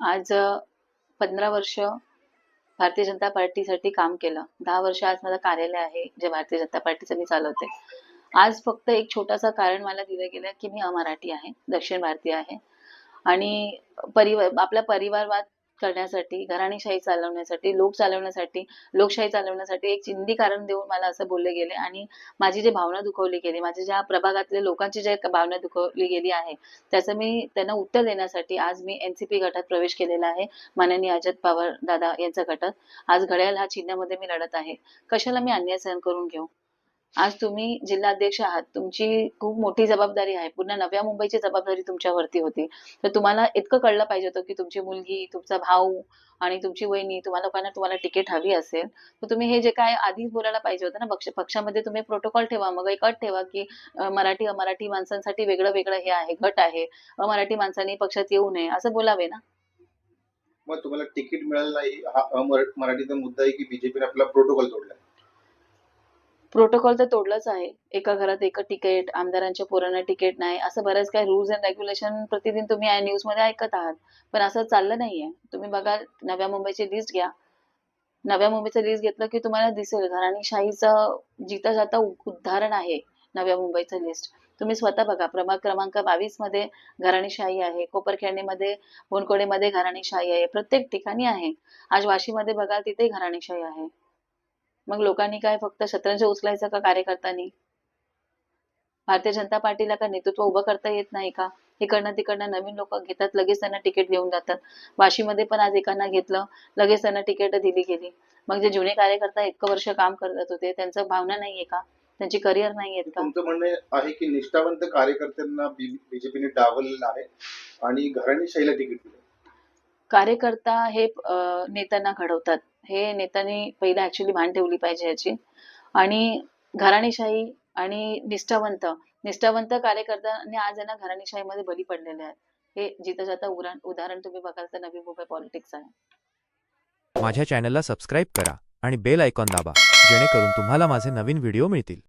आज पंधरा वर्ष भारतीय जनता पार्टीसाठी काम केलं. दहा वर्ष आज माझं कार्यालय आहे जे भारतीय जनता पार्टीचं मी चालवते. आज फक्त एक छोटासा कारण मला दिलं गेलं की मी अमराठी आहे दक्षिण भारतीय आहे. आणि परिवार आपला परिवारवाद करण्यासाठी घराणेशाही चालवण्यासाठी लोक चालवण्यासाठी लोकशाही चालवण्यासाठी एक चिंदी कारण देऊन मला असं बोलले गेले. आणि माझी जी भावना दुखवली गेली माझ्या ज्या प्रभागातल्या लोकांची ज्या भावना दुखवली गेली आहे त्याचं मी त्यांना उत्तर देण्यासाठी आज मी एन सी पी गटात प्रवेश केलेला आहे. माननीय अजित पवार दादा यांच्या गटात. आज घड्याळ हा चिन्हामध्ये मी लढत आहे. कशाला मी अन्याय सहन करून घेऊ? आज तुम्ही जिल्हाध्यक्ष आहात. तुमची खूप मोठी जबाबदारी आहे. पूर्ण नव्या मुंबईची जबाबदारी तुमच्यावरती होती. तर तुम्हाला इतकं कळलं पाहिजे होतं की तुमची मुलगी तुमचा भाऊ आणि तुमची वहिनी तुम्हाला लोकांना तुम्हाला तिकीट हवी असेल. तर तुम्ही हे जे काय आधीच बोलायला पाहिजे होतं ना पक्ष पक्षामध्ये तुम्ही प्रोटोकॉल ठेवा. मग एक अट ठेवा की मराठी अमराठी माणसांसाठी वेगळं वेगळं हे आहे गट आहे. अमराठी माणसांनी पक्षात येऊ नये. असं बोलावे ना. मग तुम्हाला तिकीट मिळालं नाही. हा मराठीचा मुद्दा आहे की बीजेपीने आपला प्रोटोकॉल तोडला. प्रोटोकॉल तर तोडलाच आहे. एका घरात एक तिकीट आमदारांच्या पोरांना तिकीट नाही असं बऱ्याच काही रूल्स अँड रेग्युलेशन प्रतिदिन तुम्ही न्यूजमध्ये ऐकत आहात. पण असं चाललं नाहीये. तुम्ही बघा नव्या मुंबईची लिस्ट घ्या. नव्या मुंबईचं लिस्ट घेतलं की तुम्हाला दिसेल घराणीशाहीचं जिथं जाता उदाहरण आहे नव्या मुंबईचं लिस्ट तुम्ही स्वतः बघा प्रभाग क्रमांक बावीसमध्ये घराणीशाही आहे. कोपरखेडणीमध्ये बोनकोडेमध्ये घराणीशाही आहे. प्रत्येक ठिकाणी आहे. आज वाशीमध्ये बघा तिथे घराणीशाही आहे. मग लोकांनी काय फक्त शतरंज उचलायचं का कार्यकर्त्यांनी? भारतीय जनता पार्टीला का नेतृत्व उभं करता येत नाही का? इकडनं तिकडनं नवीन लोक घेतात लगेच त्यांना तिकीट घेऊन जातात. वाशीमध्ये पण आज एकांना घेतलं लगेच त्यांना तिकीट दिली गेली. मग जे जुने कार्यकर्ता इतकं वर्ष काम करत होते त्यांचं भावना नाहीये का? त्यांची करिअर नाही आहेत का? तुमचं म्हणणं आहे की निष्ठावंत कार्यकर्त्यांना बीजेपीने डावललेलं आहे आणि घराणेशाहीला तिकीट दिलं. कार्यकर्ता हे नेत्यांना घडवतात. हे नेत्यांनी पहिला ऍक्च्युली भान ठेवली पाहिजे याची. आणि घराणेशाही आणि निष्ठावंत निष्ठावंत कार्यकर्त्यांनी आज यांना घराणेशाहीमध्ये बली पडलेले आहेत. हे जिथं जाता उदाहरण उदाहरण तुम्ही बघाल तर नवी मुंबई पॉलिटिक्स आहे. माझ्या चॅनलला सबस्क्राईब करा आणि बेल आयकॉन दाबा जेणेकरून तुम्हाला माझे नवीन व्हिडिओ मिळतील.